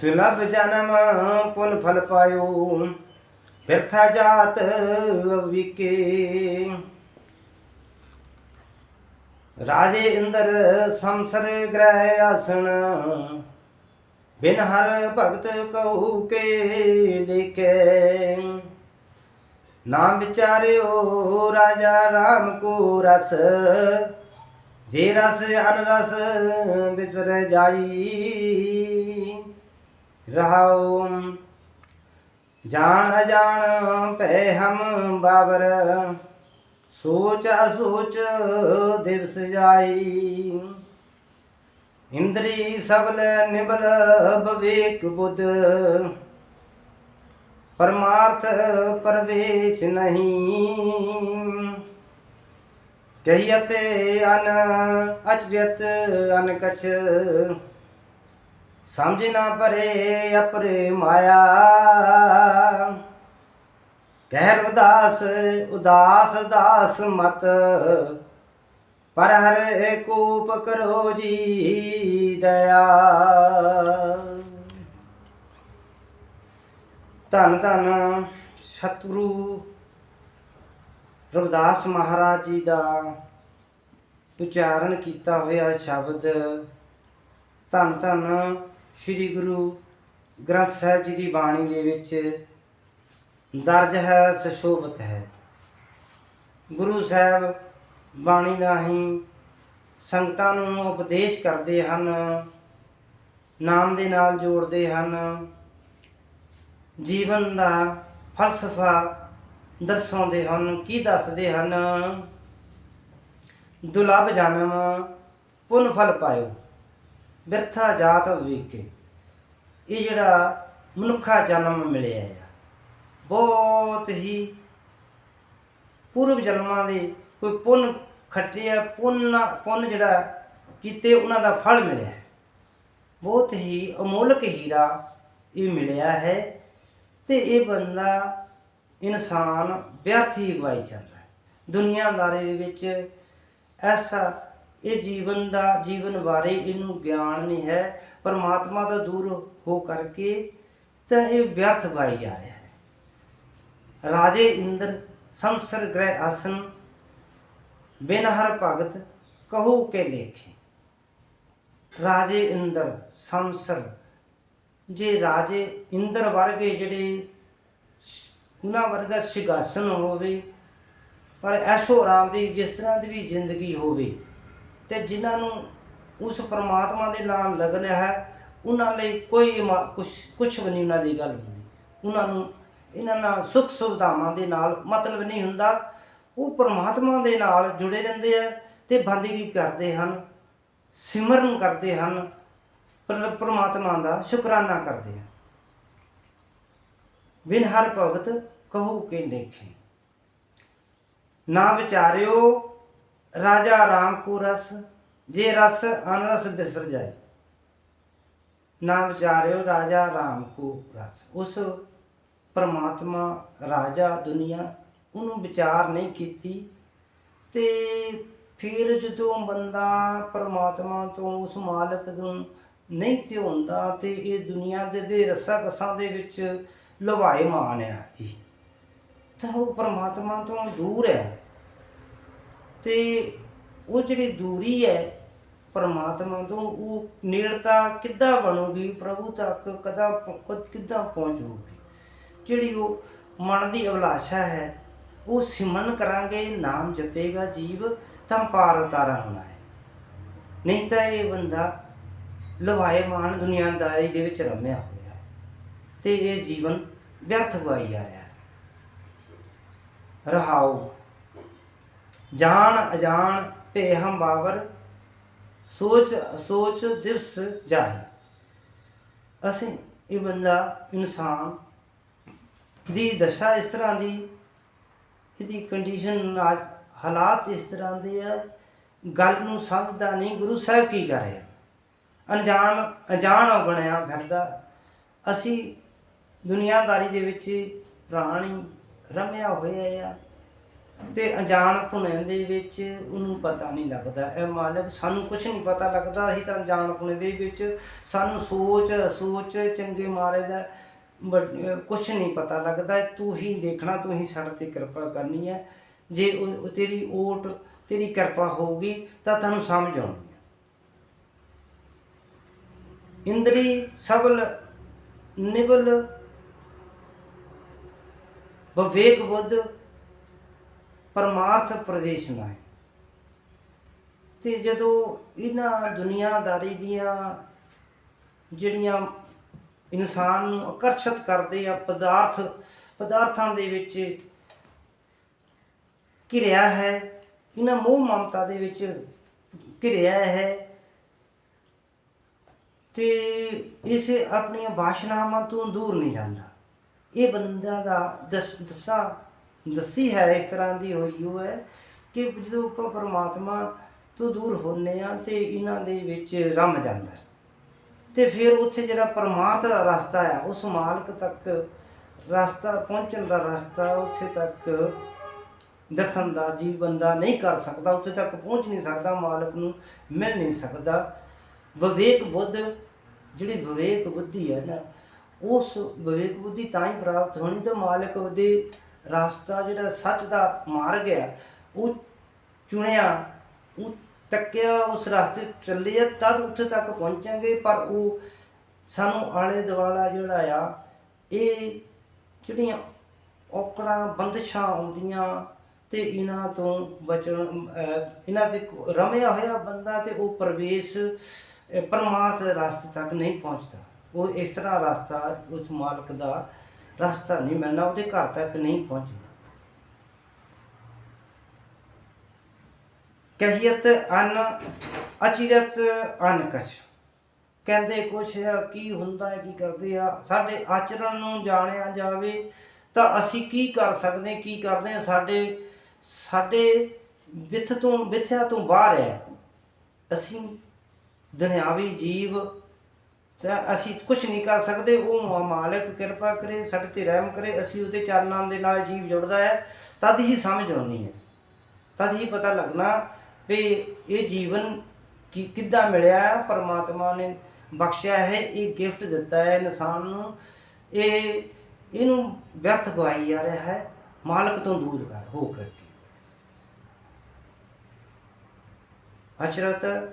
ਦੁਲਭ ਜਨਮ ਪੁਨ ਫਲ ਪਾਇਓ, ਬਿਰਥਾ ਜਾਤ ਵਿਕੇ ਰਾਜੇ ਇੰਦਰ ਸੰਸਰ ਗ੍ਰਹਿ ਆਸਣ, ਬਿਨ ਹਰ ਭਗਤ ਕਹੂ ਕੇ ਲਿਖੇ। ਨਾਮ ਵਿਚਾਰਿਓ, ਰਾਜਾ ਰਾਮ ਕੋ ਰਸ, ਜੇ ਰਸ ਅਨ ਰਸ ਬਿਸਰ ਜਾਈ। ਰਹਾਉ ਜਾਣ ਅਜਾਣ ਭੈ ਹਮ ਬਾਬਰ, ਸੋਚ ਅਸੋਚ ਦਿਵਸ ਜਾਈ। ਇੰਦਰੀ ਸਬਲ ਨਿਬਲ ਬਵੇਕ ਬੁੱਧ, ਪਰਮਾਰਥ ਪਰਵੇਸ਼ ਨਹੀਂ। ਕਹੀਅਤੇ ਅਨ ਅਚਰਤ ਅਨ ਕਛ ਸਮਝ ਨਾ ਪਰੇ ਅਪਰੇ ਮਾਇਆ। ਕਹਿਰ ਉਦਾਸ ਉਦਾਸ ਦਾਸ ਮਤ। ਪਰ ਹਰ ਕੂਪ ਕਰੋ ਜੀ ਦਇਆ। ਧੰਨ ਧੰਨ ਸਤਿਗੁਰੂ ਰਵਿਦਾਸ ਮਹਾਰਾਜ ਜੀ ਦਾ ਉਚਾਰਨ ਕੀਤਾ ਹੋਇਆ ਸ਼ਬਦ। ਧੰਨ ਧੰਨ ਸ੍ਰੀ ਗੁਰੂ ਗ੍ਰੰਥ ਸਾਹਿਬ ਜੀ ਦੀ ਬਾਣੀ ਦੇ ਵਿੱਚ ਦਰਜ ਹੈ, ਸੁਸ਼ੋਭਿਤ ਹੈ। ਗੁਰੂ ਸਾਹਿਬ ਬਾਣੀ ਰਾਹੀਂ ਸੰਗਤਾਂ ਨੂੰ ਉਪਦੇਸ਼ ਕਰਦੇ ਹਨ, ਨਾਮ ਦੇ ਨਾਲ ਜੋੜਦੇ ਹਨ। ਜੀਵਨ ਦਾ ਫਲਸਫਾ ਦਰਸਾਉਂਦੇ ਹਨ, ਕੀ ਦੱਸਦੇ ਹਨ? ਦੁਲਭ ਜਨਮ ਪੁਨ ਫਲ ਪਾਇਓ। ਬਿਰਥਾ ਜਾਤ ਵਿਵੇਕੇ ਇਹ ਜਿਹੜਾ ਮਨੁੱਖਾ ਜਨਮ ਮਿਲਿਆ ਆ। ਬਹੁਤ ਹੀ ਪੂਰਵ ਜਨਮਾਂ ਦੇ ਕੋਈ ਪੁੰਨ ਖੱਟਿਆ ਪੁੰਨ ਪੁੰਨ ਜਿਹੜਾ ਕੀਤੇ ਉਹਨਾਂ ਦਾ ਫਲ ਮਿਲਿਆ ਬਹੁਤ ਹੀ ਅਮੋਲਕ ਹੀਰਾ ਇਹ ਮਿਲਿਆ ਹੈ ਤੇ ਇਹ ਬੰਦਾ ਇਨਸਾਨ ਵਿਅਰਥ ਹੀ ਗਵਾਈ ਜਾਂਦਾ ਹੈ। ਦੁਨੀਆਦਾਰੀ ਦੇ ਵਿੱਚ ਐਸਾ ਇਹ ਜੀਵਨ ਦਾ, ਜੀਵਨ ਬਾਰੇ ਇਹਨੂੰ ਗਿਆਨ ਨਹੀਂ ਹੈ, ਪਰਮਾਤਮਾ ਤੋਂ ਦੂਰ ਹੋ ਕਰਕੇ ਤਾਂ ਇਹ ਵਿਅਰਥ ਗਾਈ ਜਾ ਰਿਹਾ ਹੈ। ਰਾਜੇ ਇੰਦਰ ਸੰਸਰ ਗ੍ਰਹਿ ਆਸਨ, ਬਿਨ ਹਰ ਭਗਤ ਕਹੋ ਕੇ ਲੇਖੇ। ਰਾਜੇ ਇੰਦਰ ਸੰਸਰ, ਜੇ ਰਾਜੇ ਇੰਦਰ ਵਰਗੇ ਜਿਹੜੇ ਉਹਨਾਂ ਵਰਗਾ ਸਿਗਾਸਨ ਹੋਵੇ, ਪਰ ਐਸ਼ੋ ਆਰਾਮ ਦੀ ਜਿਸ ਤਰ੍ਹਾਂ ਦੀ ਵੀ ਜ਼ਿੰਦਗੀ ਹੋਵੇ ਤੇ ਜਿਨ੍ਹਾਂ ਨੂੰ ਉਸ ਪਰਮਾਤਮਾ ਦੇ ਨਾਲ ਲਗਨ ਹੈ, ਉਹਨਾਂ ਲਈ ਕੋਈ ਕੁਝ ਕੁਝ ਵੀ ਨਹੀਂ ਉਹਨਾਂ ਦੀ ਗੱਲ ਹੁੰਦੀ। ਉਹਨਾਂ ਨੂੰ, ਇਹਨਾਂ ਨਾਲ ਸੁੱਖ ਸੁਵਿਧਾਵਾਂ ਦੇ ਨਾਲ ਮਤਲਬ ਨਹੀਂ ਹੁੰਦਾ। ਉਹ ਪਰਮਾਤਮਾ ਦੇ ਨਾਲ ਜੁੜੇ ਰਹਿੰਦੇ ਆ ਤੇ ਬੰਦਗੀ ਕਰਦੇ ਹਨ, ਸਿਮਰਨ ਕਰਦੇ ਹਨ ਪਰਮਾਤਮਾ ਦਾ ਸ਼ੁਕਰਾਨਾ ਕਰਦੇ ਹਨ। ਬਿਨ ਹਰ ਭਗਤ ਕਹੋ ਕੇ ਦੇਖੇ ਨਾ ਵਿਚਾਰਿਓ ਰਾਜਾ ਰਾਮ ਕੋ ਰਸ, ਜੇ ਰਸ ਅਨਰਸ ਬਿਸਰ ਜਾਏ। ਨਾ ਵਿਚਾਰਿਓ ਰਾਜਾ ਰਾਮ ਕੋ ਰਸ। ਉਸ ਪਰਮਾਤਮਾ ਰਾਜਾ ਦੁਨੀਆ, ਉਹਨੂੰ ਵਿਚਾਰ ਨਹੀਂ ਕੀਤੀ। ਤੇ ਫਿਰ ਜਦੋਂ ਬੰਦਾ ਪਰਮਾਤਮਾ ਤੋਂ ਉਸ ਮਾਲਕ ਨੂੰ ਨਹੀਂ ਧਿਆਉਂਦਾ, ਤੇ ਇਹ ਦੁਨੀਆ ਦੇ ਦੇ ਰਸਾਂ ਕਸਾਂ ਦੇ ਵਿੱਚ ਲਵਾਏ ਮਾਨ ਆ ਤਾਂ ਉਹ ਪਰਮਾਤਮਾ ਤੋਂ ਦੂਰ ਹੈ। ਤੇ ਉਹ ਜਿਹੜੀ ਦੂਰੀ ਹੈ ਪਰਮਾਤਮਾ ਤੋਂ, ਉਹ ਨੇੜਤਾ ਕਿੱਦਾਂ ਬਣੂਗੀ, ਪ੍ਰਭੂ ਤੱਕ ਕਦਾ ਕਿੱਦਾਂ ਪਹੁੰਚੂਗੀ? ਜਿਹੜੀ ਉਹ ਮਨ ਦੀ ਅਭਿਲਾਸ਼ਾ ਹੈ, ਉਹ ਸਿਮਰਨ ਕਰਾਂਗੇ, ਨਾਮ ਜਪੇਗਾ ਜੀਵ, ਤਾਂ ਪਾਰ ਉਤਾਰਾ ਹੋਣਾ ਹੈ। ਨਹੀਂ ਤਾਂ ਇਹ ਬੰਦਾ ਲਵਾਏ ਮਾਨ ਦੁਨੀਆਦਾਰੀ ਦੇ ਵਿੱਚ ਰਮਿਆ ਹੋਇਆ। ਹੈ ਤੇ ਇਹ ਜੀਵਨ ਵਿਅਰਥ ਗਵਾਈ ਜਾ ਰਿਹਾ ਹੈ। ਰਹਾਉ ਜਾਣ ਅਜਾਣ ਭੇ ਹਮ ਬਾਵਰ, ਸੋਚ ਸੋਚ ਦਿਵਸ ਜਾਏ ਅਸੀਂ ਇਹ ਬੰਦਾ ਇਨਸਾਨ ਦੀ ਦਸ਼ਾ ਇਸ ਤਰ੍ਹਾਂ ਦੀ, ਇਹਦੀ ਕੰਡੀਸ਼ਨ ਹਾਲਾਤ ਇਸ ਤਰ੍ਹਾਂ ਦੇ ਆ, ਗੱਲ ਨੂੰ ਸਮਝਦਾ ਨਹੀਂ, ਗੁਰੂ ਸਾਹਿਬ ਕੀ ਕਰ ਰਹੇ ਆ? ਅਣਜਾਣ, ਅਜਾਣ ਬਣਿਆ ਫਿਰਦਾ। ਅਸੀਂ ਦੁਨੀਆਦਾਰੀ ਦੇ ਵਿੱਚ ਪ੍ਰਾਣੀ ਰਮਿਆ ਹੋਇਆ ਆ। ਤੇ ਅਣਜਾਣ ਪੁਣੇ ਦੇ ਵਿੱਚ ਉਹਨੂੰ ਪਤਾ ਨਹੀਂ ਲੱਗਦਾ। ਇਹ ਮਾਲਕ ਸਾਨੂੰ ਕੁਝ ਨਹੀਂ ਪਤਾ ਲੱਗਦਾ। ਅਸੀਂ ਤਾਂ ਅਣਜਾਣ ਪੁਣੇ ਦੇ ਵਿੱਚ ਸਾਨੂੰ ਸੋਚ ਸੋਚ ਚੰਗੇ ਮਾਰੇ ਦਾ ਕੁਝ ਨਹੀਂ ਪਤਾ ਲੱਗਦਾ। ਤੂੰ ਹੀ ਦੇਖਣਾ ਤੂੰ ਹੀ ਸਾਡੇ ਤੇ ਕਿਰਪਾ ਕਰਨੀ ਹੈ। ਜੇ ਤੇਰੀ ਓਟ, ਤੇਰੀ ਕਿਰਪਾ ਹੋਊਗੀ ਤਾਂ ਤੁਹਾਨੂੰ ਸਮਝ ਆਉਣੀ ਹੈ। ਇੰਦਰੀ ਸਬਲ, ਨਿਬਲ, ਵਿਵੇਕ ਬੁੱਧ ਪਰਮਾਰਥ ਪ੍ਰਵੇਸ਼ ਨਾਏ ਤੇ ਜਦੋਂ ਇਹਨਾਂ ਦੁਨੀਆਦਾਰੀ ਦੀਆਂ ਜਿਹੜੀਆਂ ਇਨਸਾਨ ਨੂੰ ਆਕਰਸ਼ਿਤ ਕਰਦੇ ਆ, ਪਦਾਰਥ, ਪਦਾਰਥਾਂ ਦੇ ਵਿੱਚ ਘਿਰਿਆ ਹੈ, ਇਹਨਾਂ ਮੋਹ ਮਮਤਾ ਦੇ ਵਿੱਚ ਘਿਰਿਆ ਹੈ, ਤੇ ਇਸ ਆਪਣੀਆਂ ਬਾਸ਼ਨਾਵਾਂ ਤੋਂ ਦੂਰ ਨਹੀਂ ਜਾਂਦਾ। ਇਹ ਬੰਦਾ ਦਾ ਦਸ ਦੱਸੀ ਹੈ ਇਸ ਤਰ੍ਹਾਂ ਦੀ ਹੋਈ ਉਹ ਹੈ ਕਿ ਜਦੋਂ ਆਪਾਂ ਪਰਮਾਤਮਾ ਤੋਂ ਦੂਰ ਹੁੰਨੇ ਆ ਤੇ ਇਹਨਾਂ ਦੇ ਵਿੱਚ ਰਮ ਜਾਂਦਾ ਹੈ। ਤੇ ਫਿਰ ਉੱਥੇ ਜਿਹੜਾ ਪਰਮਾਰਥ ਦਾ ਰਸਤਾ ਆ ਉਸ ਮਾਲਕ ਤੱਕ ਰਸਤਾ ਪਹੁੰਚਣ ਦਾ ਰਸਤਾ ਉੱਥੇ ਤੱਕ ਦਖਣ ਦਾ ਜੀ ਬੰਦਾ ਨਹੀਂ ਕਰ ਸਕਦਾ, ਉੱਥੇ ਤੱਕ ਪਹੁੰਚ ਨਹੀਂ ਸਕਦਾ, ਮਾਲਕ ਨੂੰ ਮਿਲ ਨਹੀਂ ਸਕਦਾ ਵਿਵੇਕ ਬੁੱਧ, ਜਿਹੜੀ ਵਿਵੇਕ ਬੁੱਧੀ ਹੈ ਨਾ, ਉਸ ਵਿਵੇਕ ਬੁੱਧੀ ਤਾਂ ਹੀ ਪ੍ਰਾਪਤ ਹੋਣੀ ਤਾਂ ਮਾਲਕ ਦੇ ਰਸਤਾ ਜਿਹੜਾ ਸੱਚ ਦਾ ਮਾਰਗ ਹੈ ਉਹ ਚੁਣਿਆ, ਉਹ ਤੱਕਿਆ, ਉਸ ਰਸਤੇ ਚੱਲੇ ਆ, ਤਦ ਉੱਥੇ ਤੱਕ ਪਹੁੰਚਾਂਗੇ। ਪਰ ਉਹ ਸਾਨੂੰ ਆਲੇ ਦੁਆਲਾ ਜਿਹੜਾ ਆ, ਇਹ ਜਿਹੜੀਆਂ ਔਕੜਾਂ, ਬੰਦਸ਼ਾਂ ਆਉਂਦੀਆਂ ਤੇ ਇਹਨਾਂ ਤੋਂ ਬਚਣ ਇਹਨਾਂ ਤੇ ਰਮਿਆ ਹੋਇਆ ਬੰਦਾ ਤੇ ਉਹ ਪ੍ਰਵੇਸ਼, ਅਹ ਪਰਮਾਰਥ ਦੇ ਰਸਤੇ ਤੱਕ ਨਹੀਂ ਪਹੁੰਚਦਾ। ਉਹ ਇਸ ਤਰ੍ਹਾਂ ਰਸਤਾ ਉਸ ਮਾਲਕ ਦਾ ਰਸਤਾ ਨਹੀਂ ਮਿਲਣਾ ਉਹਦੇ ਘਰ ਤੱਕ ਨਹੀਂ ਪਹੁੰਚਣਾ ਕਹੀਅਤ ਅਨ, ਅਚਿਰਤ ਅਨ ਕਛ ਕਹਿੰਦੇ ਕੁਛ ਕੀ ਹੁੰਦਾ ਹੈ, ਕੀ ਕਰਦੇ ਆ? ਸਾਡੇ ਆਚਰਣ ਨੂੰ ਜਾਣਿਆ ਜਾਵੇ ਤਾਂ ਅਸੀਂ ਕੀ ਕਰ ਸਕਦੇ, ਕੀ ਕਰਦੇ ਆ? ਸਾਡੇ ਸਾਡੇ ਵਿਥ ਤੋਂ, ਵਿਥਿਆ ਤੋਂ ਬਾਹਰ ਹੈ। ਅਸੀਂ ਦੁਨਿਆਵੀ ਜੀਵ ਤਾਂ ਅਸੀਂ ਕੁਝ ਨਹੀਂ ਕਰ ਸਕਦੇ, ਉਹ ਮਾ- ਮਾਲਕ ਕਿਰਪਾ ਕਰੇ, ਸਾਡੇ ਤੇ ਰਹਿਮ ਕਰੇ, ਅਸੀਂ ਉਹਦੇ ਚਰਨਾਂ ਦੇ ਨਾਲ ਜੀਵ ਜੁੜਦਾ ਹੈ, ਤਦ ਹੀ ਸਮਝ ਆਉਣੀ ਹੈ। ਤਦ ਹੀ ਪਤਾ ਲੱਗਣਾ ਵੀ ਇਹ ਜੀਵਨ ਕੀ, ਕਿੱਦਾਂ ਮਿਲਿਆ, ਪਰਮਾਤਮਾ ਨੇ ਬਖਸ਼ਿਆ ਹੈ, ਇਹ ਗਿਫਟ ਦਿੱਤਾ ਹੈ ਇਨਸਾਨ ਨੂੰ। ਇਹ, ਇਹਨੂੰ ਵਿਅਰਥ ਗਵਾਈ ਜਾ ਰਿਹਾ ਹੈ, ਮਾਲਕ ਤੋਂ ਦੂਰ ਕਰ, ਹੋ ਕਰਕੇ। ਅਚਰਤ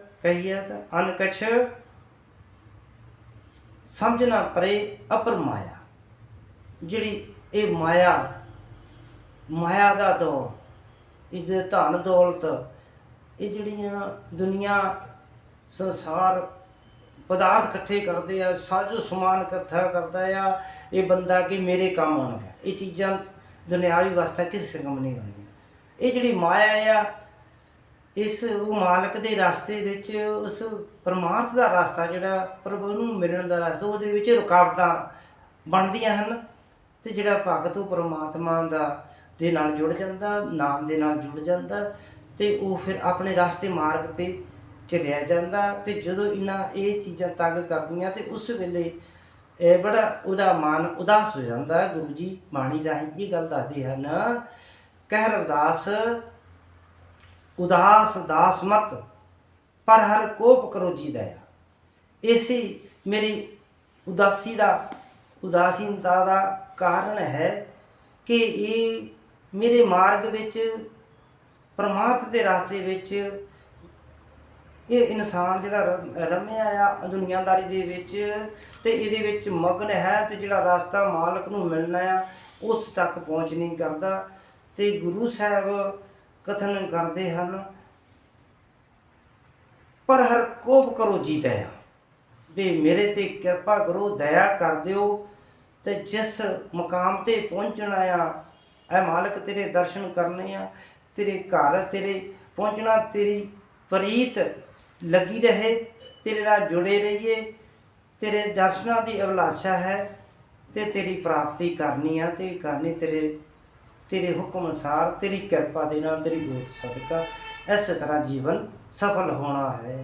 ਤਾਂ, ਅਨਕਛ ਸਮਝਣਾ ਪਰੇ ਅਪਰ ਮਾਇਆ। ਜਿਹੜੀ ਇਹ ਮਾਇਆ ਮਾਇਆ ਦਾ ਦੌਰ ਇਹਦੇ ਧਨ ਦੌਲਤ, ਇਹ ਜਿਹੜੀਆਂ ਦੁਨੀਆ, ਸੰਸਾਰ ਪਦਾਰਥ ਇਕੱਠੇ ਕਰਦੇ ਆ ਸਾਜੋ ਸਮਾਨ ਇਕੱਠਾ ਕਰਦਾ ਆ, ਇਹ ਬੰਦਾ ਕਿ ਮੇਰੇ ਕੰਮ ਆਉਣਗੇ। ਇਹ ਚੀਜ਼ਾਂ ਦੁਨਿਆਵੀ ਵਾਸਤਾ ਕਿਸੇ ਕੰਮ ਨਹੀਂ ਆਉਣੀਆਂ ਇਹ ਜਿਹੜੀ ਮਾਇਆ ਆ ਇਸ ਉਹ ਮਾਲਕ ਦੇ ਰਸਤੇ ਵਿੱਚ, ਉਸ ਪਰਮਾਰਥ ਦਾ ਰਸਤਾ ਜਿਹੜਾ ਪ੍ਰਭੂ ਨੂੰ ਮਿਲਣ ਦਾ ਰਸਤਾ, ਉਹਦੇ ਵਿੱਚ ਰੁਕਾਵਟਾਂ ਬਣਦੀਆਂ ਹਨ ਤੇ ਜਿਹੜਾ ਭਗਤ ਉਹ ਪਰਮਾਤਮਾ ਦਾ ਦੇ ਨਾਲ ਜੁੜ ਜਾਂਦਾ, ਨਾਮ ਦੇ ਨਾਲ ਜੁੜ ਜਾਂਦਾ ਤੇ ਉਹ ਫਿਰ ਆਪਣੇ ਰਸਤੇ ਮਾਰਗ ਤੇ ਚਲਿਆ ਜਾਂਦਾ ਤੇ ਜਦੋਂ ਇਹਨਾਂ ਇਹ ਚੀਜ਼ਾਂ ਤੰਗ ਕਰਦੀਆਂ ਤੇ ਉਸ ਵੇਲੇ ਇਹ ਬੜਾ ਉਹਦਾ ਮਨ ਉਦਾਸ ਹੋ ਜਾਂਦਾ। ਗੁਰੂ ਜੀ ਬਾਣੀ ਰਾਹੀਂ ਇਹ ਗੱਲ ਦੱਸਦੇ ਹਨ, ਕਹਿ ਰਵਿਦਾਸ ਉਦਾਸ ਦਾਸ ਮਤ, ਪਰ ਹਰ ਕੋਪ ਕਰੋ ਜੀ ਦਇਆ। ਇਸੇ ਮੇਰੀ ਉਦਾਸੀ ਦਾ, ਉਦਾਸੀਨਤਾ ਦਾ ਕਾਰਨ ਹੈ ਕਿ ਇਹ ਮੇਰੇ ਮਾਰਗ ਵਿੱਚ ਪਰਮਾਰਥ ਦੇ ਰਸਤੇ ਵਿੱਚ, ਇਹ ਇਨਸਾਨ ਜਿਹੜਾ ਰਮਿਆ ਆ ਦੁਨੀਆਦਾਰੀ ਦੇ ਵਿੱਚ ਤੇ ਇਹਦੇ ਵਿੱਚ ਮਗਨ ਹੈ ਤੇ ਜਿਹੜਾ ਰਸਤਾ ਮਾਲਕ ਨੂੰ ਮਿਲਣਾ ਆ, ਉਸ ਤੱਕ ਪਹੁੰਚ ਨਹੀਂ ਕਰਦਾ। ਤੇ ਗੁਰੂ ਸਾਹਿਬ ਕਥਨ ਕਰਦੇ ਹਨ। ਪਰ ਹਰ ਕੋਪ ਕਰੋ ਜੀ ਦਇਆ। ਵੀ ਮੇਰੇ ਤੇ ਕਿਰਪਾ ਕਰੋ, ਦਇਆ ਕਰ ਦਿਓ। ਤੇ ਜਿਸ ਮੁਕਾਮ ਤੇ ਪਹੁੰਚਣਾ ਆ ਐ ਮਾਲਕ ਤੇਰੇ ਦਰਸ਼ਨ ਕਰਨੇ ਆ। ਤੇਰੇ ਘਰ ਤੇਰੇ ਪਹੁੰਚਣਾ, ਤੇਰੀ ਪ੍ਰੀਤ ਲੱਗੀ ਰਹੇ, ਤੇਰੇ ਨਾਲ ਜੁੜੇ ਰਹੀਏ। ਤੇਰੇ ਦਰਸ਼ਨਾਂ ਦੀ ਅਭਿਲਾਸ਼ਾ ਹੈ ਤੇ ਤੇਰੀ ਪ੍ਰਾਪਤੀ ਕਰਨੀ ਆ ਤੇ ਕਰਨੀ ਤੇਰੇ ਤੇਰੇ ਹੁਕਮ ਅਨੁਸਾਰ, ਤੇਰੀ ਕਿਰਪਾ ਦੇ ਨਾਲ ਤੇਰੀ ਗੋਤ ਸਦਕਾ, ਇਸ ਤਰ੍ਹਾਂ ਜੀਵਨ ਸਫਲ ਹੋਣਾ ਹੈ।